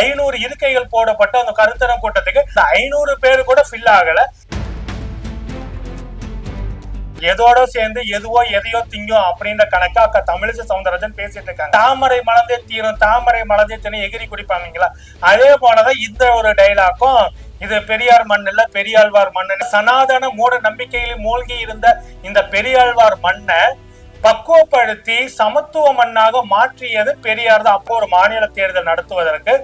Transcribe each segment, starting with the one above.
ஐநூறு இருக்கைகள் போடப்பட்ட அந்த கருத்தரங்க கூட்டத்துக்கு இந்த ஐநூறு பேர் கூட ஃபில் ஆகல. எதோட சேர்ந்து எதுவோ எதையோ திங்கும் அப்படின்ற கணக்கா அக்கா தமிழிசை சவுந்தரராஜன் பேசிட்டு இருக்காங்க. தாமரை மலர்ந்தே தீரும் தாமரை மலர்ந்தே தீரும் எகிரி குடிப்பாங்களா அதே போலதான் இந்த ஒரு டைலாக்கும் இது பெரியார் மண் இல்ல பெரியாழ்வார் மண்ணு சனாதன மூட நம்பிக்கையில் மூழ்கி இருந்த இந்த பெரியாழ்வார் மண்ணை பக்குவப்படுத்தி சமத்துவ மண்ணாக மாற்றியது பெரியார் தான். அப்போ ஒரு மாநில தேர்தல் நடத்துவதற்கு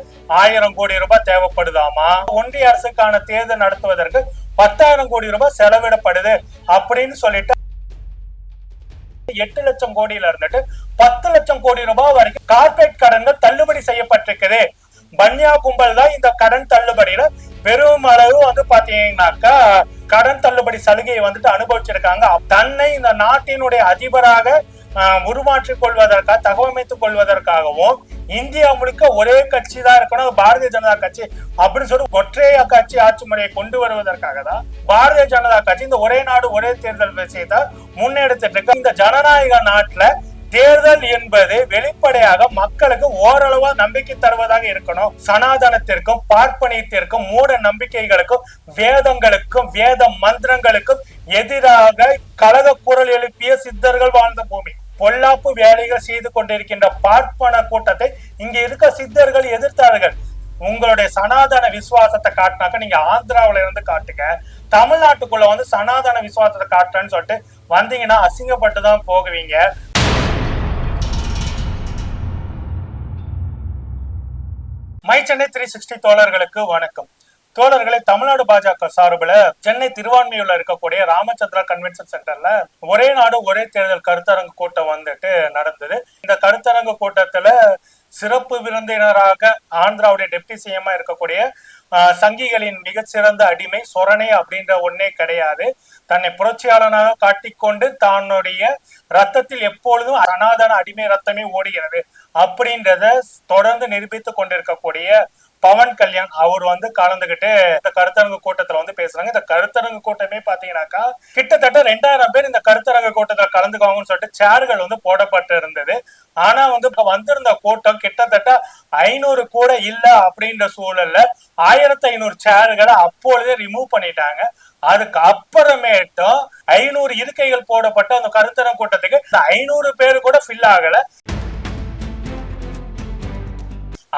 ஆயிரம் கோடி ரூபாய் தேவைப்படுதாமா? ஒன்றிய அரசுக்கான தேர்தல் நடத்துவதற்கு பத்தாயிரம் கோடி ரூபாய் செலவிடப்படுது அப்படின்னு சொல்லிட்டு எட்டு லட்சம் கோடியில இருந்துட்டு பத்து லட்சம் கோடி ரூபாய் வரைக்கும் கார்பரேட் கடன்கள் தள்ளுபடி செய்யப்பட்டிருக்குது. பன்யா கும்பல் தான் இந்த கடன் தள்ளுபடியில பெரும் அளவு வந்து பாத்தீங்கன்னாக்கா கடன் தள்ளுபடி சலுகையை வந்துட்டு அனுபவிச்சிருக்காங்க. தன்னை இந்த நாட்டினுடைய அதிபராக உருமாற்றிக் கொள்வதற்காக தகவமைத்துக் கொள்வதற்காகவும் இந்தியா முழுக்க ஒரே கட்சி தான் இருக்கணும் பாரதிய ஜனதா கட்சி அப்படின்னு சொல்லி ஒற்றைய கட்சி ஆட்சி முறையை கொண்டு வருவதற்காக தான் பாரதிய ஜனதா கட்சி இந்த ஒரே நாடு ஒரே தேர்தல் விஷயத்தை முன்னெடுத்துட்டு இருக்கு. இந்த ஜனநாயக நாட்டுல தேர்தல் என்பது வெளிப்படையாக மக்களுக்கு ஓரளவா நம்பிக்கை தருவதாக இருக்கணும். சனாதனத்திற்கும் பார்ப்பனியத்திற்கும் மூட நம்பிக்கைகளுக்கும் வேதங்களுக்கும் வேத மந்திரங்களுக்கும் எதிராக கழக குரல் எழுப்பிய சித்தர்கள் வாழ்ந்த பூமி. பொல்லாப்பு வேலைகள் செய்து கொண்டிருக்கின்ற பார்ப்பன கூட்டத்தை இங்க இருக்க சித்தர்கள் எதிர்த்தார்கள். உங்களுடைய சனாதன விசுவாசத்தை காட்டினாக்க நீங்க ஆந்திராவில இருந்து காட்டுங்க. தமிழ்நாட்டுக்குள்ள வந்து சனாதன விசுவாசத்தை காட்டுறேன்னு சொல்லிட்டு வந்தீங்கன்னா அசிங்கப்பட்டு தான் போகுவீங்க. மை சென்னை த்ரீ சிக்ஸ்டி தோழர்களுக்கு வணக்கம். தோழர்களை தமிழ்நாடு பாஜக சார்பில் சென்னை திருவான்மையூர்ல இருக்கக்கூடிய ராமச்சந்திரா கன்வென்ஷன் சென்டர்ல ஒரே நாடு ஒரே தேர்தல் கருத்தரங்கு கூட்டம் வந்துட்டு நடந்தது. இந்த கருத்தரங்கு கூட்டத்துல சிறப்பு விருந்தினராக ஆந்திராவுடைய டெப்டி சிஎம்மா இருக்கக்கூடிய ஆஹ், சங்கிகளின் மிகச்சிறந்த அடிமை சொரணை அப்படின்ற ஒன்னே கிடையாது. தன்னை புரட்சியாளனாக காட்டிக்கொண்டு தன்னுடைய ரத்தத்தில் எப்பொழுதும் சனாதன அடிமை ரத்தமே ஓடுகிறது. அப்படின்றத தொடர்ந்து நிரூபித்துக் கொண்டிருக்கக்கூடிய பவன் கல்யாண். அவர் வந்து கலந்துகிட்டு இந்த கருத்தரங்கு கூட்டத்துல வந்து பேசுறாங்க. இந்த கருத்தரங்கு கூட்டமே பாத்தீங்கன்னாக்கா கிட்டத்தட்ட ரெண்டாயிரம் பேர் இந்த கருத்தரங்கு கூட்டத்துல கலந்துக்குவாங்கன்னு சொல்லிட்டு சேர்கள் வந்து போடப்பட்டு இருந்தது. ஆனா வந்து இப்ப வந்திருந்த கூட்டம் கிட்டத்தட்ட ஐநூறு கூட இல்ல அப்படின்ற சூழல்ல ஆயிரத்தி ஐநூறு சேர்களை அப்பொழுதே ரிமூவ் பண்ணிட்டாங்க. அதுக்கு அப்புறமேட்டும் ஐநூறு இருக்கைகள் போடப்பட்ட அந்த கருத்தரங்கு கூட்டத்துக்கு இந்த ஐநூறு பேர் கூட ஃபில் ஆகல.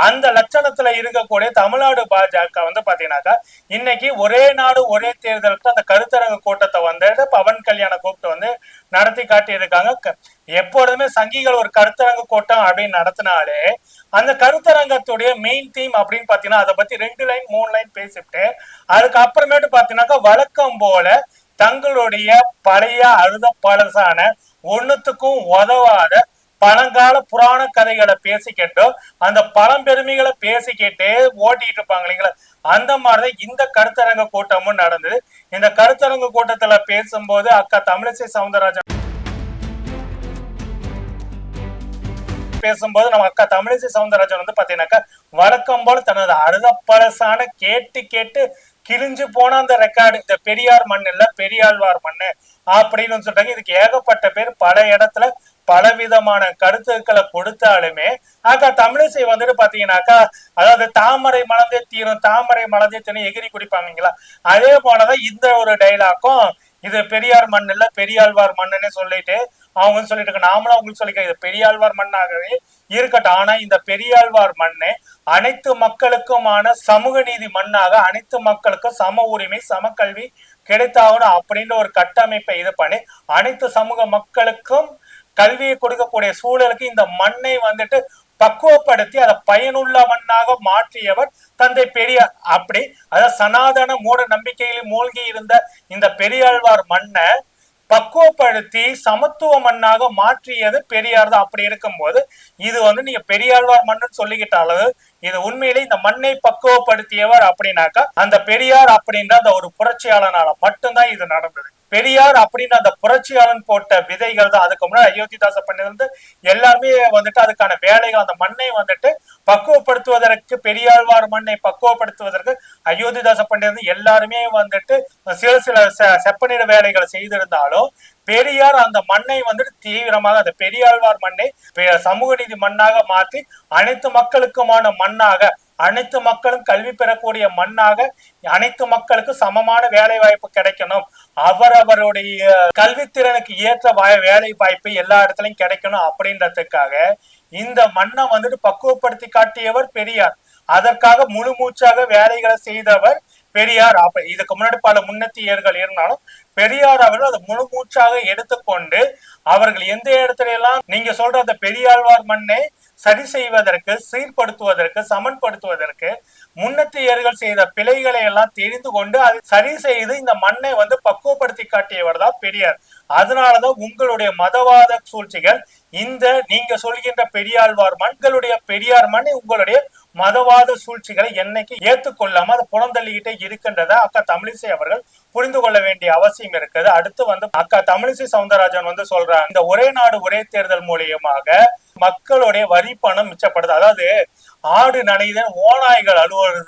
அந்த லட்சணத்துல இருக்கக்கூடிய தமிழ்நாடு பாஜக வந்து பாத்தீங்கன்னாக்கா இன்னைக்கு ஒரே நாடு ஒரே தேர்தலுக்கு அந்த கருத்தரங்க கூட்டத்தை வந்து பவன் கல்யாண கூப்பிட்டு வந்து நடத்தி காட்டி இருக்காங்க க- எப்பொழுதுமே சங்கிகள் ஒரு கருத்தரங்க கூட்டம் அப்படின்னு நடத்தினாலே அந்த கருத்தரங்கத்துடைய மெயின் தீம் அப்படின்னு பாத்தீங்கன்னா அதை பத்தி ரெண்டு லைன் மூணு லைன் பேசிட்டு அதுக்கு அப்புறமேட்டு பாத்தீங்கன்னாக்கா வழக்கம் போல தங்களுடைய பழைய அழுத பழசான ஒன்னுத்துக்கும் உதவாத பழங்கால புராண கதைகளை பேசிக்கிட்டு அந்த பழம்பெருமைகளை பேசிக்கிட்டே ஓட்டிட்டு இருப்பாங்க இல்லைங்களா? அந்த மாதிரிதான் இந்த கருத்தரங்க கூட்டமும் நடந்தது. இந்த கருத்தரங்க கூட்டத்துல பேசும்போது அக்கா தமிழிசை சவுந்தரராஜன் பேசும்போது நம்ம அக்கா தமிழிசை சவுந்தரராஜன் வந்து பாத்தீங்கன்னாக்கா வழக்கம் போல தனது அழுதப்பழசான கேட்டு கேட்டு கிழிஞ்சு போன அந்த ரெக்கார்டு இந்த பெரியார் மண் இல்ல பெரியாழ்வார் மண்ணு அப்படின்னு சொல்றாங்க இதுக்கு ஏகப்பட்ட பேர் பல இடத்துல பலவிதமான கருத்துக்களை கொடுத்தாலுமே ஆக்கா தமிழிசை வந்துட்டு பாத்தீங்கன்னாக்கா அதாவது தாமரை மலர்ந்தே தீரும் தாமரை மலர்ந்தே தீரும் எகிரி குடிப்பாங்களா அதே போலதான் இந்த ஒரு டைலாக்கும் இது பெரியார் மண் இல்ல பெரியாழ்வார் மண்ணுன்னு சொல்லிட்டு அவங்க சொல்லிட்டு இருக்க நாமளும் அவங்களுக்கு சொல்லிக்க இது பெரியாழ்வார் மண்ணாகவே இருக்கட்டும். ஆனா இந்த பெரியாழ்வார் மண்ணு அனைத்து மக்களுக்குமான சமூக நீதி மண்ணாக அனைத்து மக்களுக்கும் சம உரிமை சம கல்வி கிடைத்தாகணும் அப்படின்ற ஒரு கட்டமைப்பை இது பண்ணி அனைத்து சமூக மக்களுக்கும் கல்வியை கொடுக்கக்கூடிய சூழலுக்கு இந்த மண்ணை வந்துட்டு பக்குவப்படுத்தி அதை பயனுள்ள மண்ணாக மாற்றியவர் தந்தை பெரியார். அப்படி அதாவது சனாதன மூட நம்பிக்கையில் மூழ்கி இருந்த இந்த பெரியாழ்வார் மண்ணை பக்குவப்படுத்தி சமத்துவ மண்ணாக மாற்றியது பெரியார் தான். அப்படி இருக்கும்போது இது வந்து நீங்க பெரியாழ்வார் மண்ணுன்னு சொல்லிக்கிட்டாலும் இது உண்மையிலே இந்த மண்ணை பக்குவப்படுத்தியவர் அப்படின்னாக்கா அந்த பெரியார் அப்படின்ற அந்த ஒரு புரட்சியாளனால மட்டும்தான் இது நடந்தது. பெரியார் அப்படின்னு அந்த புரட்சியாளன் போட்ட விதைகள் தான். அதுக்கு முன்னாடி அயோத்திதாச பண்ணிருந்து வந்து எல்லாருமே வந்துட்டு அதுக்கான வேலைகள் அந்த மண்ணை வந்துட்டு பக்குவப்படுத்துவதற்கு பெரியாழ்வார் மண்ணை பக்குவப்படுத்துவதற்கு அயோத்திதாச பண்ணிருந்து எல்லாருமே வந்துட்டு சில சில செ- செப்பனிட வேலைகளை செய்திருந்தாலும் பெரியார் அந்த மண்ணை வந்துட்டு தீவிரமாக அந்த பெரியாழ்வார் மண்ணை சமூக நீதி மண்ணாக மாற்றி அனைத்து மக்களுக்குமான மண்ணாக அனைத்து மக்களும் கல்வி பெறக்கூடிய மண்ணாக அனைத்து மக்களுக்கும் சமமான வேலை வாய்ப்பு கிடைக்கணும். அவரவருடைய கல்வித்திறனுக்கு ஏற்ற வேலை வாய்ப்பு எல்லா இடத்துலையும் கிடைக்கணும் அப்படின்றதுக்காக இந்த மண்ணை வந்துட்டு பக்குவப்படுத்தி காட்டியவர் பெரியார். அதற்காக முழு மூச்சாக வேலைகளை செய்தவர் பெரியார் அப்ப இதுக்கு முன்னாடி பல முன்னத்தியர்கள் இருந்தாலும் பெரியார் அவர்கள் அதை முழு மூச்சாக எடுத்துக்கொண்டு அவர்கள் எந்த இடத்துல எல்லாம் நீங்க சொல்ற அந்த பெரியாழ்வார் மண்ணை சரி செய்வதற்கு சீர்படுத்துவதற்கு சமன்படுத்துவதற்கு முன்னத்தியர்கள் செய்த பிழைகளை எல்லாம் தெரிந்து கொண்டு அது சரி செய்து இந்த மண்ணை வந்து பக்குவப்படுத்தி காட்டியவர் தான் பெரியார். அதனாலதான் உங்களுடைய மதவாத சூழ்ச்சிகள் இந்த நீங்க சொல்கின்ற பெரியாழ்வார் மண்களுடைய பெரியார் மண் உங்களுடைய மதவாத சூழ்ச்சிகளை என்னைக்கு ஏத்துக்கொள்ளாம அதை புறந்தள்ளிக்கிட்டே இருக்கின்றத அக்கா தமிழிசை அவர்கள் புரிந்து கொள்ள வேண்டிய அவசியம் இருக்குது. அடுத்து வந்து அக்கா தமிழிசை சவுந்தரராஜன் வந்து சொல்றாங்க இந்த ஒரே நாடு ஒரே தேர்தல் மூலியமாக மக்களுடைய வரி பணம் மிச்சப்படுது. அதாவது ஆடு நனைதன் ஓநாய்கள் அலுவலர்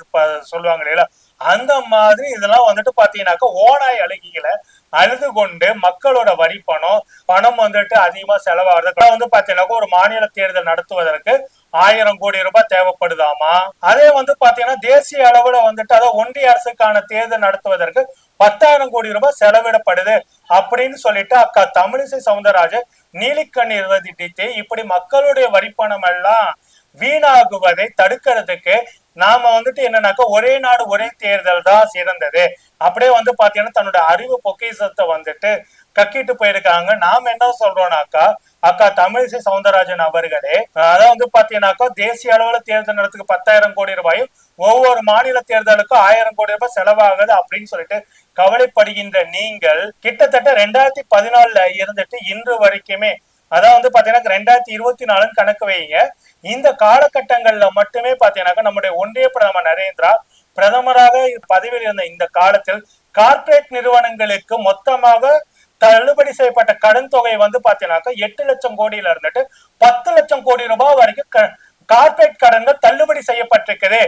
சொல்லுவாங்க இல்லையா? அந்த மாதிரி இதெல்லாம் வந்துட்டு பாத்தீங்கன்னாக்கா ஓநாய் அழுகிகளை அழுது கொண்டு மக்களோட வரி பணம் பணம் வந்துட்டு அதிகமா செலவாகுது வந்து பாத்தீங்கன்னாக்கா ஒரு மாநில தேர்தல் நடத்துவதற்கு ஆயிரம் கோடி ரூபாய் தேவைப்படுதாமா? அதே வந்து பாத்தீங்கன்னா தேசிய அளவுல வந்துட்டு அதாவது ஒன்றிய அரசுக்கான தேர்தல் நடத்துவதற்கு பத்தாயிரம் கோடி ரூபாய் செலவிடப்படுது அப்படின்னு சொல்லிட்டு அக்கா தமிழிசை சவுந்தரராஜன் நீலிக்கண்ணீர் வதிட்டு இப்படி மக்களுடைய வரிப்பணம் எல்லாம் வீணாகுவதை தடுக்கிறதுக்கு நாம வந்துட்டு என்னன்னாக்கா ஒரே நாடு ஒரே தேர்தல் தான் சிறந்தது. அப்படியே வந்து பாத்தீங்கன்னா தன்னோட அறிவு பொக்கிஷத்தை வந்துட்டு கக்கிட்டு போயிருக்காங்க. நாம என்ன சொல்றோம்னாக்கா அக்கா தமிழிசை சவுந்தரராஜன் அவர்களே அதான் வந்து பாத்தீங்கன்னாக்கா தேசிய அளவுல தேர்தல் நடத்துக்கு பத்தாயிரம் கோடி ரூபாயும் ஒவ்வொரு மாநில தேர்தலுக்கும் ஆயிரம் கோடி ரூபாய் செலவாகுது அப்படின்னு சொல்லிட்டு கவலைப்படுகின்ற நீங்கள் கிட்டத்தட்ட ரெண்டாயிரத்தி பதினாலுல இருந்துட்டு இன்று வரைக்குமே அதான் வந்து பாத்தீங்கன்னா ரெண்டாயிரத்தி இருபத்தி நாலுன்னு கணக்கு வைங்க இந்த காலகட்டங்கள்ல மட்டுமே பாத்தீங்கன்னாக்கா நம்முடைய ஒன்றிய பிரதமர் நரேந்திரா பிரதமராக பதவியில் இருந்த இந்த காலத்தில் கார்ப்பரேட் நிறுவனங்களுக்கு மொத்தமாக தள்ளுபடி செய்யப்பட்ட கடன் தொகை வந்து பாத்தீங்கன்னாக்கா எட்டு லட்சம் கோடியில இருந்துட்டு பத்து லட்சம் கோடி ரூபாய் வரைக்கும் க- கார்ப்பரேட் கடன்கள் தள்ளுபடி செய்யப்பட்டிருக்குது.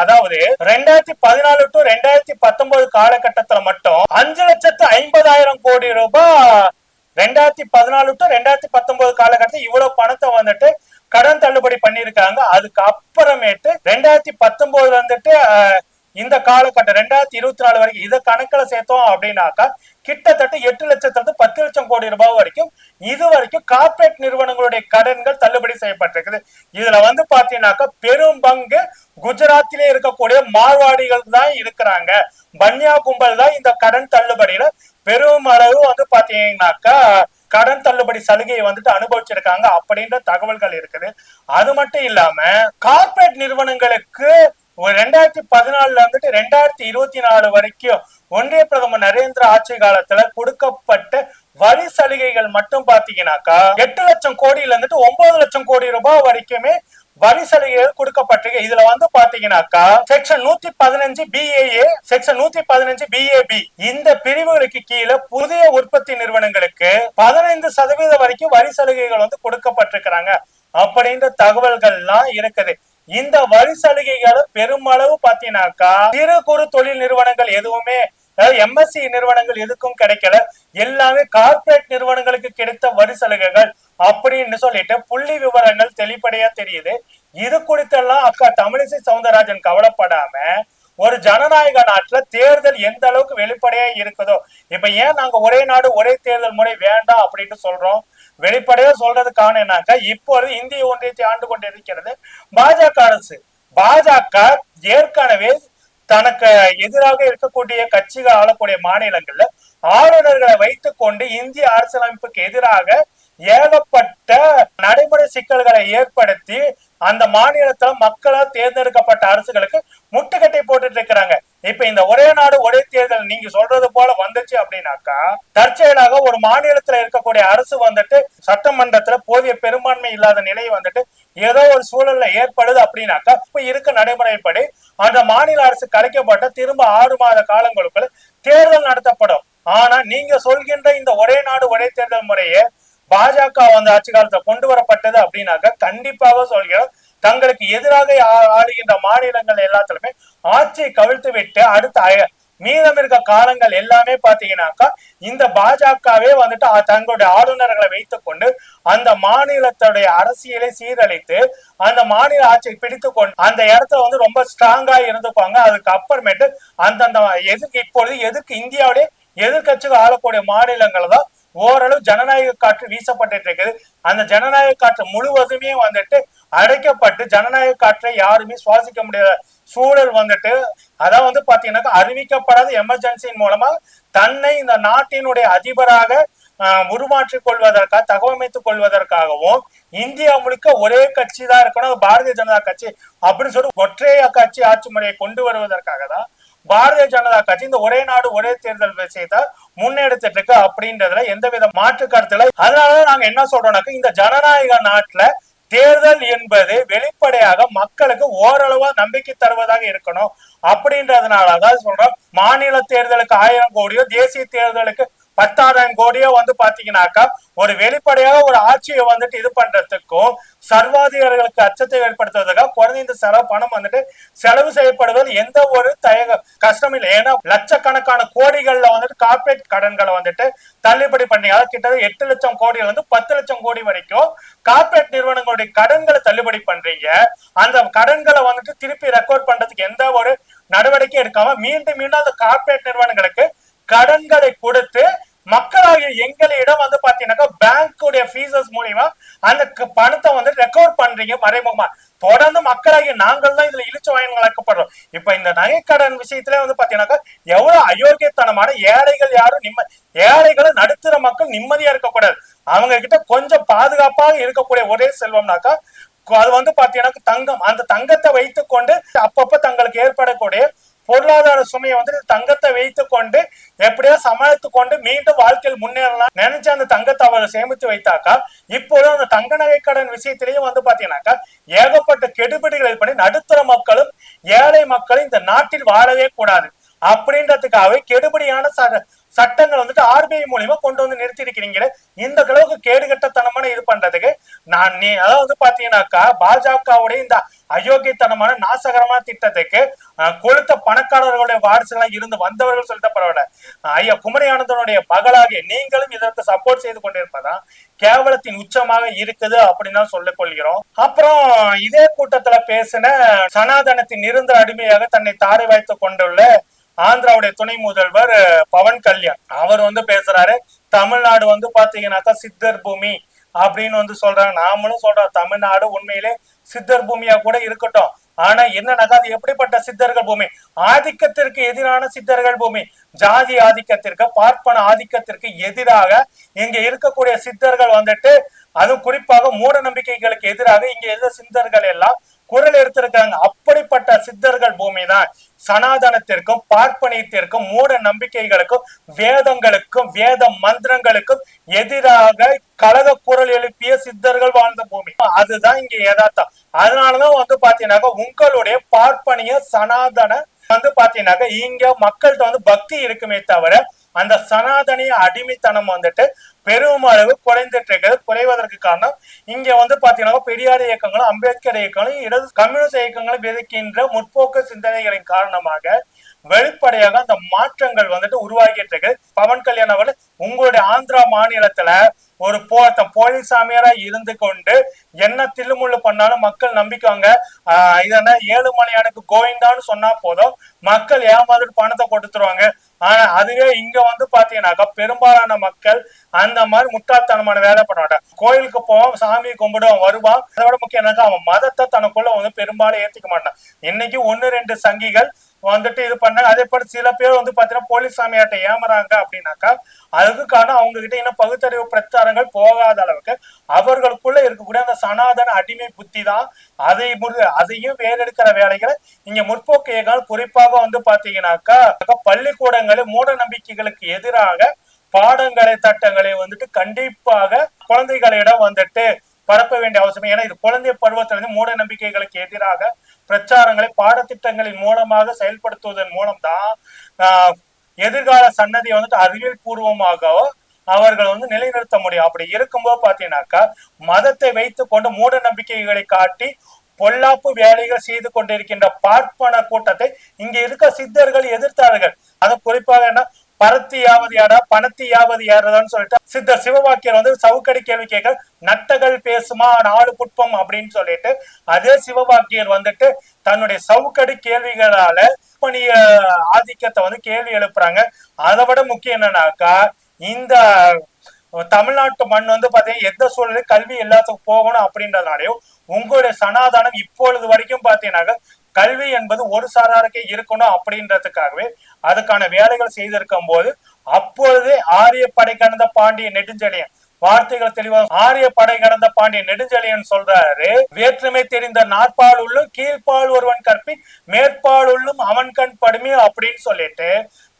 அதாவது ரெண்டாயிரத்தி பதினாலு டு ரெண்டாயிரத்தி பத்தொன்பது காலகட்டத்துல மட்டும் அஞ்சு லட்சத்து ஐம்பதாயிரம் கோடி ரூபாய் ரெண்டாயிரத்தி பதினாலு டு ரெண்டாயிரத்தி பத்தொன்பது காலகட்டத்தில் இவ்வளவு பணத்தை வந்துட்டு கடன் தள்ளுபடி பண்ணியிருக்காங்க. அதுக்கு அப்புறமேட்டு ரெண்டாயிரத்தி பத்தொன்பதுல வந்துட்டு அஹ், இந்த காலகட்டம் ரெண்டாயிரத்தி இருபத்தி நாலு வரைக்கும் இதை கணக்குல சேர்த்தோம் அப்படின்னாக்கா கிட்டத்தட்ட எட்டு லட்சத்துல இருந்து பத்து லட்சம் கோடி ரூபாய் வரைக்கும் இது வரைக்கும் கார்ப்பரேட் நிறுவனங்களுடைய கடன்கள் தள்ளுபடி செய்யப்பட்டிருக்குது. இதுல வந்து பாத்தீங்கன்னாக்கா பெரும் பங்கு குஜராத்திலே இருக்கக்கூடிய மார்வாடிகள் தான் இருக்கிறாங்க. பன்யா கும்பல் தான் இந்த கடன் தள்ளுபடியில பெரும் அளவு வந்து பாத்தீங்கன்னாக்கா கடன் தள்ளுபடி சலுகையை வந்துட்டு அனுபவிச்சிருக்காங்க அப்படின்ற தகவல்கள் இருக்குது. அது மட்டும் இல்லாம கார்பரேட் நிறுவனங்களுக்கு ரெண்டாயிரத்தி பதினாலுல இருந்துட்டு ரெண்டாயிரத்தி இருபத்தி நாலு வரைக்கும் ஒன்றிய பிரதமர் நரேந்திர ஆட்சி காலத்துல கொடுக்கப்பட்ட வரி சலுகைகள் மட்டும் பாத்தீங்கன்னாக்கா எட்டு லட்சம் கோடியில இருந்துட்டு ஒன்பது லட்சம் கோடி ரூபாய் வரைக்குமே வரி சலுகைகள் கொடுக்கப்பட்டிருக்கு. இதுல வந்து பாத்தீங்கன்னாக்கா செக்ஷன் நூத்தி பதினஞ்சு பிஏஏ செக்ஷன் நூத்தி பதினஞ்சு பிஏபி இந்த பிரிவுகளுக்கு கீழே புதிய உற்பத்தி நிறுவனங்களுக்கு பதினைந்து சதவீதம் வரைக்கும் வரி சலுகைகள் வந்து கொடுக்கப்பட்டிருக்கிறாங்க. அப்படின்ற தகவல்கள்லாம் இருக்குது. இந்த வரி சலுகைகளை பெருமளவு பாத்தீங்கன்னாக்கா சிறு குறு தொழில் நிறுவனங்கள் எதுவுமே அதாவது எம்எஸ்சி நிறுவனங்கள் எதுக்கும் கிடைக்கல. எல்லாமே கார்ப்பரேட் நிறுவனங்களுக்கு கிடைத்த வரி சலுகைகள் அப்படின்னு சொல்லிட்டு புள்ளி விவரங்கள் தெளிப்படையா தெரியுது. இது குறித்தெல்லாம் அக்கா தமிழிசை சவுந்தரராஜன் கவலைப்படாம ஒரு ஜனநாயக நாட்டுல தேர்தல் எந்த அளவுக்கு வெளிப்படையா இருக்குதோ இப்ப ஏன் நாங்க ஒரே நாடு ஒரே தேர்தல் முறை வேண்டாம் அப்படின்னு சொல்றோம்? வெளிப்படையா சொல்றதுக்கான என்னக்கா இப்பொழுது இந்திய ஒன்றியத்தை ஆண்டு கொண்டிருக்கிறது பாஜக அரசு. பாஜக ஏற்கனவே தனக்கு எதிராக இருக்கக்கூடிய கட்சிகள் ஆளக்கூடிய மாநிலங்கள்ல ஆளுநர்களை வைத்துக் கொண்டு இந்திய அரசியலமைப்புக்கு எதிராக ஏகப்பட்ட நடைமுறை சிக்கல்களை ஏற்படுத்தி அந்த மாநிலத்துல மக்களால் தேர்ந்தெடுக்கப்பட்ட அரசுகளுக்கு முட்டுக்கட்டை போட்டுட்டு இருக்கிறாங்க. இப்ப இந்த ஒரே நாடு ஒரே தேர்தல் நீங்க சொல்றது போல வந்துச்சு அப்படின்னாக்கா தற்செயலாக ஒரு மாநிலத்துல இருக்கக்கூடிய அரசு வந்துட்டு சட்டமன்றத்துல போதிய பெரும்பான்மை இல்லாத நிலை வந்துட்டு ஏதோ ஒரு சூழல்ல ஏற்படுது அப்படின்னாக்கா இப்ப இருக்க நடைமுறைப்படி அந்த மாநில அரசு கலைக்கப்பட்ட திரும்ப ஆறு மாத காலங்களுக்குள்ள தேர்தல் நடத்தப்படும். ஆனா நீங்க சொல்கின்ற இந்த ஒரே நாடு ஒரே தேர்தல் முறையை பாஜக வந்து ஆட்சி காலத்துல கொண்டு வரப்பட்டது அப்படின்னாக்க கண்டிப்பாக சொல்கிறோம் தங்களுக்கு எதிராக ஆடுகின்ற ஆளுகின்ற மாநிலங்கள் எல்லாத்துலயுமே ஆட்சியை கவிழ்த்து விட்டு அடுத்த மீதம் இருக்க காலங்கள் எல்லாமே பாத்தீங்கன்னாக்கா இந்த பாஜகவே வந்துட்டு தங்களுடைய ஆளுநர்களை வைத்துக் கொண்டு அந்த மாநிலத்துடைய அரசியலை சீரழித்து அந்த மாநில ஆட்சியை பிடித்து கொண்டு அந்த இடத்த வந்து ரொம்ப ஸ்ட்ராங்கா இருந்துப்பாங்க. அதுக்கு அப்புறமேட்டு அந்தந்த எதுக்கு இப்பொழுது எதுக்கு இந்தியாவிலே எதிர்கட்சிகள் ஆளக்கூடிய மாநிலங்கள் தான் ஓரளவு ஜனநாயக காற்று வீசப்பட்டு இருக்குது. அந்த ஜனநாயக காற்று முழுவதுமே வந்துட்டு அடைக்கப்பட்டு ஜனநாயக காற்றை யாருமே சுவாசிக்க முடியாத சூழல் வந்துட்டு அதான் வந்து பாத்தீங்கன்னாக்கா அறிவிக்கப்படாத எமர்ஜென்சியின் மூலமா தன்னை இந்த நாட்டினுடைய அதிபராக உருமாற்றிக் கொள்வதற்காக தகவமைத்துக் கொள்வதற்காகவும் இந்தியா முழுக்க ஒரே கட்சி தான் இருக்கணும் பாரதிய ஜனதா கட்சி அப்படின்னு சொல்லி ஒற்றைய கட்சி ஆட்சி முறையை கொண்டு வருவதற்காக தான் பாரதிய ஜனதா கட்சி இந்த ஒரே நாடு ஒரே தேர்தல் விஷயத்தை முன்னெடுத்துட்டு இருக்கு அப்படின்றதுல எந்தவித மாற்று கருத்து இல்லை. அதனாலதான் நாங்க என்ன சொல்றோம்னாக்க இந்த ஜனநாயக நாட்டுல தேர்தல் என்பது வெளிப்படையாக மக்களுக்கு ஓரளவா நம்பிக்கை தருவதாக இருக்கணும். அப்படின்றதுனாலதான் சொல்றோம் மாநில தேர்தலுக்கு ஆயிரம் கோடியோ தேசிய தேர்தலுக்கு பத்தாயிரம் கோடியோ வந்து பாத்தீங்கன்னாக்கா ஒரு வெளிப்படையாக ஒரு ஆட்சியை வந்துட்டு இது பண்றதுக்கும் சர்வாதிகாரிகளுக்கு அச்சத்தை ஏற்படுத்துவதற்காக குறைந்த செலவு பணம் வந்துட்டு செலவு செய்யப்படுவது எந்த ஒரு தயக கஷ்டம் இல்லை. ஏன்னா லட்சக்கணக்கான கோடிகள்ல வந்துட்டு கார்பரேட் கடன்களை வந்துட்டு தள்ளுபடி பண்ணீங்க. அதாவது கிட்டத்தட்ட எட்டு லட்சம் கோடியில வந்து பத்து லட்சம் கோடி வரைக்கும் கார்பரேட் நிறுவனங்களுடைய கடன்களை தள்ளுபடி பண்றீங்க. அந்த கடன்களை வந்துட்டு திருப்பி ரெக்கார்ட் பண்றதுக்கு எந்த ஒரு நடவடிக்கை எடுக்காம மீண்டும் மீண்டும் அந்த கார்பரேட் நிறுவனங்களுக்கு கடன்களை கொடுத்து மக்களாகிய எங்களிடம் வந்து பாத்தீங்கன்னாக்கா பேங்குடைய ஃபீஸஸ் மூலியமா அந்த பணத்தை வந்து ரெக்கவர் பண்றீங்க மறைமுகமா. தொடர்ந்து மக்களாகிய நாங்கள் தான் இதுல இழிச்சு வழக்கப்படுறோம் இப்ப இந்த நகைக்கடன் விஷயத்துல வந்து பாத்தீங்கன்னாக்கா எவ்வளவு அயோக்கியத்தனமான ஏழைகள் யாரும் நிம்ம ஏழைகளும் நடுத்தர மக்கள் நிம்மதியா இருக்கக்கூடாது. அவங்க கிட்ட கொஞ்சம் பாதுகாப்பாக இருக்கக்கூடிய ஒரே செல்வம்னாக்கா அது வந்து பாத்தீங்கன்னா தங்கம். அந்த தங்கத்தை வைத்து கொண்டு அப்பப்ப தங்களுக்கு ஏற்படக்கூடிய பொருளாதார சுமையை வந்து தங்கத்தை வைத்துக் கொண்டு எப்படியோ சமாளித்து கொண்டு மீண்டும் வாழ்க்கையில் முன்னேறலாம். நினைச்ச அந்த தங்கத்தை அவர் சேமித்து வைத்தாக்கா? இப்போது அந்த தங்க நகை கடன் விஷயத்திலையும் வந்து பாத்தீங்கன்னாக்கா ஏகப்பட்ட கெடுபிடிகள் பண்ணி நடுத்தர மக்களும் ஏழை மக்களும் இந்த நாட்டில் வாழவே கூடாது. அப்படின்றதுக்காகவே கெடுபடியான சட்டங்கள் வந்துட்டு ஆர்பிஐ மூலியமா கொண்டு வந்து நிறுத்தி இருக்கிறீங்களே இந்த அளவுக்கு கேடுகட்டத்தனமான இது பண்றதுக்கு நான் நீ அதாவது பாத்தீங்கன்னாக்கா பாஜகவுடைய இந்த அயோக்கியத்தனமான நாசகரமான திட்டத்துக்கு கொடுத்த பணக்காரர்களுடைய வாரிசுகளா இருந்து வந்தவர்கள் சொல்லிட்ட பரவாயில்ல. ஐயா குமரி ஆனந்தனுடைய மகளாகிய நீங்களும் இதற்கு சப்போர்ட் செய்து கொண்டிருப்பதா? கேவலத்தின் உச்சமாக இருக்குது அப்படின்னு தான் சொல்லிக் கொள்கிறோம். அப்புறம் இதே கூட்டத்துல பேசின சனாதனத்தின் நிரந்தர அடிமையாக தன்னை தாரை வாய்த்து கொண்டுள்ள ஆந்திராவுடைய துணை முதல்வர் பவன் கல்யாண். அவர் வந்து பேசுறாரு தமிழ்நாடு வந்து பாத்தீங்கன்னாக்கா சித்தர் பூமி அப்படின்னு வந்து சொல்றாங்க. நாமளும் சொல்றோம் தமிழ்நாடு உண்மையிலே சித்தர் பூமியா கூட இருக்கட்டும். ஆனா என்னன்னாக்கா அது எப்படிப்பட்ட சித்தர்கள் பூமி? ஆதிக்கத்திற்கு எதிரான சித்தர்கள் பூமி. ஜாதி ஆதிக்கத்திற்கு பார்ப்பன ஆதிக்கத்திற்கு எதிராக இங்க இருக்கக்கூடிய சித்தர்கள் வந்துட்டு அதுவும் குறிப்பாக மூட நம்பிக்கைகளுக்கு எதிராக இங்க இருந்த சித்தர்கள் எல்லாம் குரல் எடுத்திருக்காங்க அப்படிப்பட்ட சித்தர்கள் பூமி தான் சனாதனத்திற்கும் பார்ப்பனியத்திற்கும் மூட நம்பிக்கைகளுக்கும் வேதங்களுக்கும் வேத மந்திரங்களுக்கும் எதிராக கழக குரல் எழுப்பிய சித்தர்கள் வாழ்ந்த பூமி. அதுதான் இங்க யதார்த்தம். அதனாலதான் வந்து பாத்தீங்கன்னாக்கா உங்களுடைய பார்ப்பனிய சனாதன வந்து பாத்தீங்கன்னாக்கா இங்க மக்கள்கிட்ட வந்து பக்தி இருக்குமே தவிர அந்த சனாதனிய அடிமைத்தனம் வந்துட்டு பெருமளவு குறைந்துட்டு இருக்கிறது குறைவதற்கு காரணம் இங்க வந்து பாத்தீங்கன்னா பெரியார் இயக்கங்களும் அம்பேத்கர் இயக்கங்களும் இடது கம்யூனிஸ்ட் இயக்கங்களும் விதைக்கின்ற முற்போக்கு சிந்தனைகளின் காரணமாக வெளிப்படையாக அந்த மாற்றங்கள் வந்துட்டு உருவாகிட்டு இருக்கு பவன் கல்யாண் அவர்கள் உங்களுடைய ஆந்திரா மாநிலத்துல ஒரு போ போலீஸ் சாமியாரா இருந்து கொண்டு என்ன தில்லுமுள்ளு பண்ணாலும் மக்கள் நம்பிக்கோங்க ஆஹ் இதென்ன ஏழு மணியானுக்கு கோவிந்தான்னு சொன்னா போதும் மக்கள் ஏமாந்துட்டு பணத்தை கொடுத்துருவாங்க ஆனா அதுவே இங்க வந்து பாத்தீங்கன்னாக்கா பெரும்பாலான மக்கள் அந்த மாதிரி முட்டாள்தனமான வேலை பண்ண மாட்டான் கோயிலுக்கு போவான் சாமி கும்பிடுவான் வருவான் அதை விட முக்கியம் என்னக்கா அவன் மதத்தை தனக்குள்ள வந்து பெரும்பாலும் ஏத்துக்க மாட்டான். இன்னைக்கு ஒன்னு ரெண்டு சங்கிகள் வந்துட்டு இது பண்ணாங்க. அதே போல சில பேர் வந்து பாத்தீங்கன்னா போலீஸ் சாமியாட்ட ஏமறாங்க அப்படின்னாக்கா அதுக்கு காரணம் அவங்க கிட்ட இன்னும் பகுத்தறிவு பிரச்சாரங்கள் போகாத அளவுக்கு அவர்களுக்குள்ள இருக்கக்கூடிய அந்த சனாதன அடிமை புத்தி தான் அதை முரு- அதையும் வேறெடுக்கிற வேலைகளை இங்க முற்போக்கு இயக்கம் குறிப்பாக வந்து பாத்தீங்கன்னாக்கா பள்ளிக்கூடங்களில் மூட நம்பிக்கைகளுக்கு எதிராக பாடங்களை தட்டங்களை வந்துட்டு கண்டிப்பாக குழந்தைகளிடம் வந்துட்டு பரப்ப வேண்டிய அவசியம். ஏன்னா இது குழந்தை பருவத்திலிருந்து மூட நம்பிக்கைகளுக்கு எதிராக பிரச்சாரங்களை பாடத்திட்டங்களின் மூலமாக செயல்படுத்துவதன் மூலம்தான் ஆஹ், எதிர்கால சன்னதியை வந்துட்டு அறிவியல் பூர்வமாகவோ அவர்கள் வந்து நிலைநிறுத்த முடியும். அப்படி இருக்கும்போது பாத்தீங்கன்னாக்கா மதத்தை வைத்து கொண்டு மூட நம்பிக்கைகளை காட்டி பொல்லாப்பு வேலைகள் செய்து கொண்டிருக்கின்ற பார்ப்பன கூட்டத்தை இங்க இருக்க சித்தர்கள் எதிர்த்தார்கள். அது குறிப்பாக என்ன? பரத்தியாவது யாரா? பணத்தியாவது யாரதான்னு சொல்லிட்டு சித்தர் சிவவாக்கியர் வந்து சவுக்கடி கேள்வி கேட்க நட்டகள் பேசுமா? நாலு புட்பம் அப்படின்னு சொல்லிட்டு அதே சிவவாக்கியர் வந்துட்டு தன்னுடைய சவுக்கடி கேள்விகளால பணிய ஆதிக்கத்தை வந்து கேள்வி எழுப்புறாங்க. அதை விட முக்கியம் என்னன்னாக்கா இந்த தமிழ்நாட்டு மண் வந்து பாத்தீங்கன்னா எந்த சூழலும் கல்வி எல்லாத்துக்கும் போகணும் அப்படின்றதுனாலையும் உங்களுடைய சனாதானம் இப்பொழுது வரைக்கும் பாத்தீங்கன்னாக்க கல்வி என்பது ஒரு சாராருக்கே இருக்கணும் அப்படின்றதுக்காகவே அதுக்கான வேலைகள் செய்திருக்கும் போது அப்பொழுதே ஆரிய படை கடந்த பாண்டிய நெடுஞ்செழியன் வார்த்தைகள் தெளிவாக ஆரிய படை கடந்த பாண்டிய நெடுஞ்செழியன் சொல்றாரு. வேற்றுமை தெரிந்த நாற்பால் உள்ளும் கீழ்ப்பால் ஒருவன் கற்பி மேற்பால் உள்ளும் அவன் கண் படுமே அப்படின்னு சொல்லிட்டு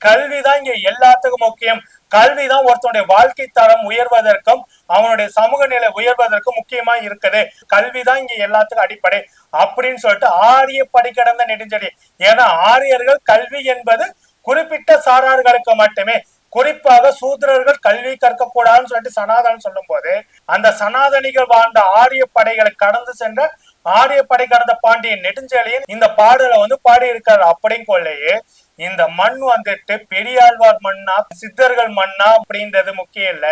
கல்விதான் இங்க எல்லாத்துக்கும் முக்கியம். கல்விதான் ஒருத்தனுடைய வாழ்க்கை தரம் உயர்வதற்கும் அவனுடைய சமூக நிலை உயர்வதற்கும் முக்கியமா இருக்குது. கல்விதான் இங்க எல்லாத்துக்கும் அடிப்படை. அப்படின்னு சொல்லிட்டு ஆரிய படிக்கடந்த கடந்த நெடுஞ்செடி. ஏன்னா ஆரியர்கள் கல்வி என்பது குறிப்பிட்ட சாரார்களுக்கு மட்டுமே. குறிப்பாக சூத்திரர்கள் கல்வி கற்கக்கூடாதுன்னு சொல்லிட்டு சனாதனம் சொல்லும் போது அந்த சனாதனிகள் வாழ்ந்த ஆரிய படைகளை கடந்து சென்ற ஆரிய படை கடந்த பாண்டியன் நெடுஞ்செழியன் இந்த பாடலை வந்து பாடி இருக்காரு அப்படின்னு கொள்ளையே இந்த மண் வந்துட்டு பெரியாழ்வார் மண்ணா சித்தர்கள் மண்ணா அப்படின்றது முக்கியம் இல்ல.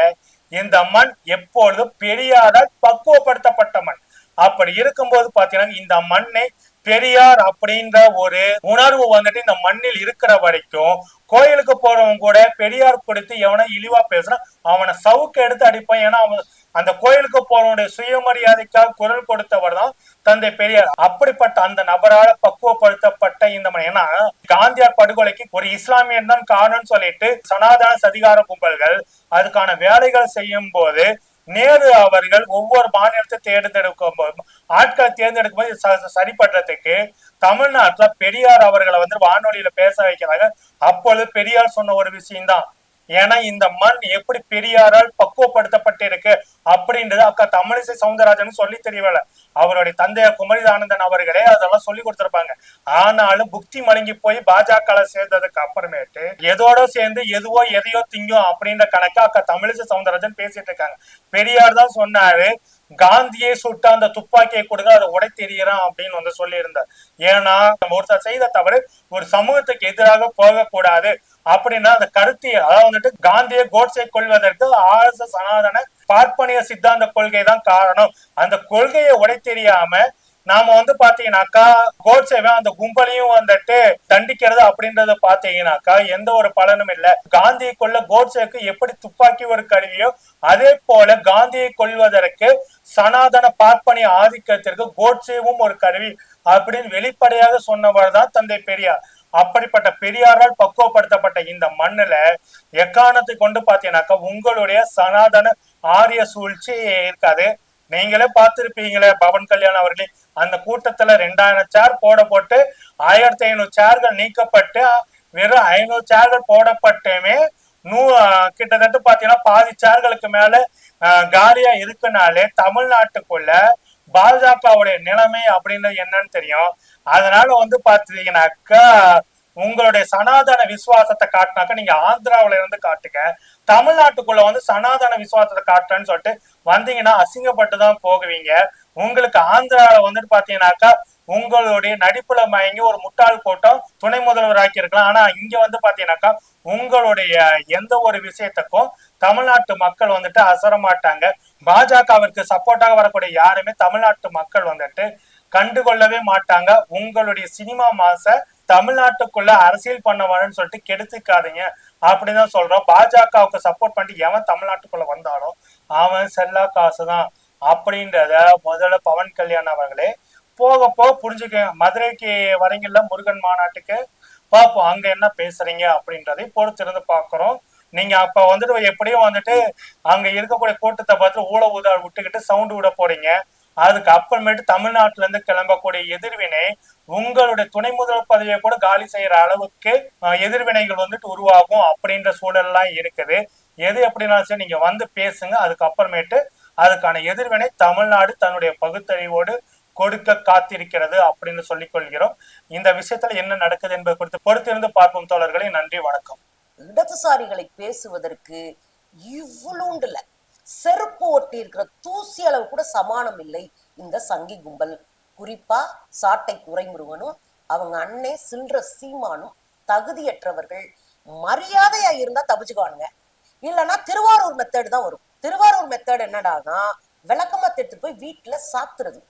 இந்த மண் எப்பொழுதும் பெரியாரால் பக்குவப்படுத்தப்பட்ட மண். அப்படி இருக்கும்போது பாத்தீங்கன்னா இந்த மண்ணை பெரியார் அப்படின்ற ஒரு உணர்வு வந்துட்டு இந்த மண்ணில் இருக்கிற வரைக்கும் கோயிலுக்கு போறவங்க கூட பெரியார் கொடுத்து எவனை இழிவா பேசுறான் அவனை சவுக்கு எடுத்து அடிப்பான். ஏன்னா அவன் அந்த கோயிலுக்கு போறவனுடைய சுயமரியாதைக்காக குரல் கொடுத்தவர் தான் தந்தை பெரியார். அப்படிப்பட்ட அந்த நபரால பக்குவப்படுத்தப்பட்ட இந்த மண். ஏன்னா காந்தியார் படுகொலைக்கு ஒரு இஸ்லாமியன் தான் காரணம்னு சொல்லிட்டு சனாதன சதிகார கும்பல்கள் அதுக்கான வேலைகள் செய்யும் போது நேரு அவர்கள் ஒவ்வொரு மாநிலத்தை தேர்ந்தெடுக்கும் போது ஆட்களை தேர்ந்தெடுக்கும் போது சரி பண்றதுக்கு தமிழ்நாட்டுல பெரியார் அவர்களை வந்து வானொலியில பேச வைக்கிறாங்க. அப்பொழுது பெரியார் சொன்ன ஒரு விஷயம்தான் ஏன்னா இந்த மண் எப்படி பெரியாரால் பக்குவப்படுத்தப்பட்டிருக்கு அப்படின்றது அக்கா தமிழிசை சவுந்தரராஜன் சொல்லி தெரியவில்ல அவருடைய தந்தையார் குமரிதானந்தன் அவர்களே அதெல்லாம் சொல்லி கொடுத்திருப்பாங்க. ஆனாலும் புக்தி மடங்கி போய் பாஜக சேர்ந்ததுக்கு அப்புறமேட்டு எதோட சேர்ந்து எதுவோ எதையோ திங்கும் அப்படின்ற கணக்கு அக்கா தமிழிசை சவுந்தரராஜன் பேசிட்டு இருக்காங்க. பெரியார் தான் சொன்னாரு காந்தியை சுட்டு அந்த துப்பாக்கியை கொடுங்க அதை உடை தெரியறான் அப்படின்னு வந்து சொல்லியிருந்தார். ஏன்னா ஒருத்தர் செய்த தவறு ஒரு சமூகத்துக்கு எதிராக போகக்கூடாது. அப்படின்னா அந்த கருத்தை அதாவது வந்துட்டு காந்தியை கோட்ஸை கொள்வதற்கு ஆர்எஸ் சனாதன பார்ப்பனிய சித்தாந்த கொள்கை தான் காரணம். அந்த கொள்கையை உடை தெரியாம நாம வந்து பாத்தீங்கன்னாக்கா கோட்சேவை அந்த கும்பலையும் வந்துட்டு தண்டிக்கிறது அப்படின்றத பாத்தீங்கன்னாக்கா எந்த ஒரு பலனும் இல்ல. காந்தியை கொல்ல கோட்ஸேக்கு எப்படி துப்பாக்கி ஒரு கருவியோ அதே போல காந்தியை கொள்வதற்கு சனாதன பார்ப்பனிய ஆதிக்கத்திற்கு கோட்சேவும் ஒரு கருவி அப்படின்னு வெளிப்படையாக சொன்னவர் தான் தந்தை பெரியார். அப்படிப்பட்ட பெரியாரால் பக்குவப்படுத்தப்பட்ட இந்த மண்ணுல எக்காரணத்தை கொண்டு பாத்தீங்கன்னாக்கா உங்களுடைய சனாதன ஆரிய சூழ்ச்சி இருக்காது. நீங்களே பார்த்திருப்பீங்களே பவன் கல்யாண் அவர்களே அந்த கூட்டத்துல ரெண்டாயிரம் சேர் போட போட்டு ஆயிரத்தி ஐநூறு சேர்கள் நீக்கப்பட்டு வெறும் ஐநூறு சேர்கள் போடப்பட்டுமே நூ கிட்டத்தட்ட பாத்தீங்கன்னா பாதி சேர்களுக்கு மேல காலியா இருக்குனாலே தமிழ்நாட்டுக்குள்ள பாஜகவுடைய நிலைமை அப்படின்றது என்னன்னு தெரியும். அதனால வந்து பாத்தீங்கன்னாக்கா உங்களுடைய சனாதன விசுவாசத்தை காட்டினாக்க நீங்க ஆந்திராவில இருந்து காட்டுங்க. தமிழ்நாட்டுக்குள்ள வந்து சனாதன விசுவாசத்தை காட்டுறேன்னு சொல்லிட்டு வந்தீங்கன்னா அசிங்கப்பட்டு தான் போகுவீங்க. உங்களுக்கு ஆந்திராவில வந்துட்டு பாத்தீங்கன்னாக்கா உங்களுடைய நடிப்புல மயங்கி ஒரு முட்டாள் கூட்டம் துணை முதல்வர் ஆக்கியிருக்கலாம். ஆனா இங்க வந்து பாத்தீங்கன்னாக்கா உங்களுடைய எந்த ஒரு விஷயத்துக்கும் தமிழ்நாட்டு மக்கள் வந்துட்டு அசர மாட்டாங்க. பாஜகவிற்கு சப்போர்ட்டாக வரக்கூடிய யாருமே தமிழ்நாட்டு மக்கள் வந்துட்டு கண்டுகொள்ளவே மாட்டாங்க. உங்களுடைய சினிமா மாச தமிழ்நாட்டுக்குள்ள அரசியல் பண்ண வரேன்னு சொல்லிட்டு கெடுத்துக்காதீங்க. அப்படிதான் சொல்றோம். பாஜகவுக்கு சப்போர்ட் பண்ணிட்டு எவன் தமிழ்நாட்டுக்குள்ள வந்தாலும் அவன் செல்லா காசுதான். அப்படின்றத முதல்ல பவன் கல்யாண் அவர்களே போக போக புரிஞ்சுக்க மதுரைக்கு வரீங்கல்ல முருகன் மாநாட்டுக்கு? பார்ப்போம் அங்க என்ன பேசுறீங்க அப்படின்றதை பொறுத்திருந்து பார்க்குறோம் நீங்க அப்ப வந்துட்டு எப்படியும் வந்துட்டு அங்க இருக்கக்கூடிய கூட்டத்தை பார்த்து ஊழ ஊதா விட்டுக்கிட்டு சவுண்டு விட போறீங்க. அதுக்கு அப்புறமேட்டு தமிழ்நாட்டுல இருந்து கிளம்பக்கூடிய எதிர்வினை உங்களுடைய துணை முதல்வர் பதவியை கூட காலி செய்யற அளவுக்கு எதிர்வினைகள் வந்துட்டு உருவாகும் அப்படின்ற சூழல்லாம் இருக்குது. எது எப்படினாலும் சரி நீங்க வந்து பேசுங்க. அதுக்கு அப்புறமேட்டு அதுக்கான எதிர்வினை தமிழ்நாடு தன்னுடைய பகுத்தறிவோடு கொடுக்க காத்திருக்கிறது அப்படின்னு சொல்லிக் கொள்கிறோம். இந்த விஷயத்துல என்ன நடக்குது என்பது குறித்து பொறுத்திருந்து பார்ப்போம் தோழர்களே. நன்றி வணக்கம். இடதுசாரிகளை பேசுவதற்கு இவ்வளோண்டுல செருப்பு ஒட்டி இருக்கிற தூசி அளவு கூட சமானம் இல்லை. இந்த சங்கி கும்பல். குறிப்பா சாட்டை துறைமுருகனும் அவங்க அண்ணே சில்ற சீமானும் தகுதியற்றவர்கள். மரியாதையா இருந்தா தப்பிச்சுக்குவானுங்க. இல்லைன்னா திருவாரூர் மெத்தேடு தான் வரும். திருவாரூர் மெத்தேடு என்னடானா விளக்கமா திட்டு போய் வீட்டுல சாத்துறது.